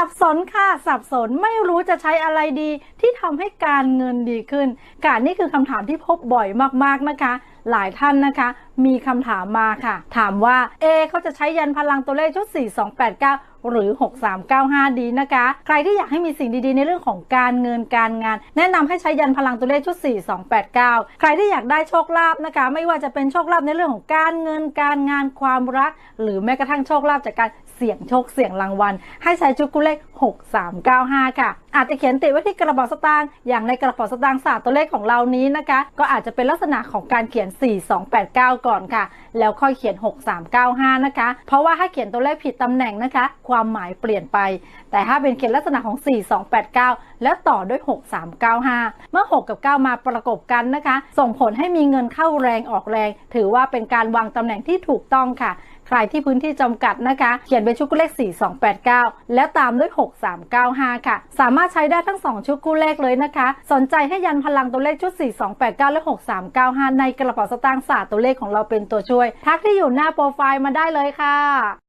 สับสนค่ะ สับสนไม่รู้จะใช้อะไรดี ที่ทำให้การเงินดีขึ้น การนี่คือคำถามที่พบบ่อยมากๆนะคะ หลายท่านนะคะ มีคำถามมาค่ะ ถามว่า เอเขาจะใช้ยันพลังตัวเลขชุด 4289 หรือ 6395 ดีนะคะ ใครที่อยากให้มีสิ่งดีๆ ในเรื่องของการเงินการงาน แนะนำให้ใช้ยันพลังตัวเลขชุด 4289 ใครที่อยากได้โชคลาภนะคะ ไม่ว่าจะเป็นโชคลาภในเรื่องของการเงินการงานความรัก หรือแม้กระทั่งโชคลาภจากการเสี่ยงโชคเสี่ยงรางวัล ให้ใช้ชุดกุเลข 6395 ค่ะ อาจจะเขียนติดไว้ที่กระเป๋าสตางค์อย่างในกระเป๋าสตางค์ศาสตร์ตัวเลขของเรานี้นะคะ ก็อาจจะเป็นลักษณะของการเขียน 4289ก่อนค่ะ แล้วค่อยเขียน 6395 นะคะ เพราะว่าถ้าเขียนตัวเลขผิดตำแหน่งนะคะ ความหมายเปลี่ยนไป แต่ถ้าเป็นเขียนลักษณะของ 4289 แล้วต่อด้วย 6395 เมื่อ 6 กับ 9 มาประกบกันนะคะ ส่งผลให้มีเงินเข้าแรงออกแรง ถือว่าเป็นการวางตำแหน่งที่ถูกต้องค่ะ ใครที่พื้นที่จำกัดนะคะ เขียนเป็นชุดกู้เลข 4289 แล้วตามด้วย 6395 ค่ะ สามารถใช้ได้ทั้ง 2 ชุดกู้เลขเลยนะคะ สนใจให้ยันพลังตัวเลขชุด 4289 และ 6395 ในกระเป๋าสตางค์ศาสตร์ตัวเลขของเราเป็นตัวช่วย ทักที่อยู่หน้าโปรไฟล์มาได้เลยค่ะ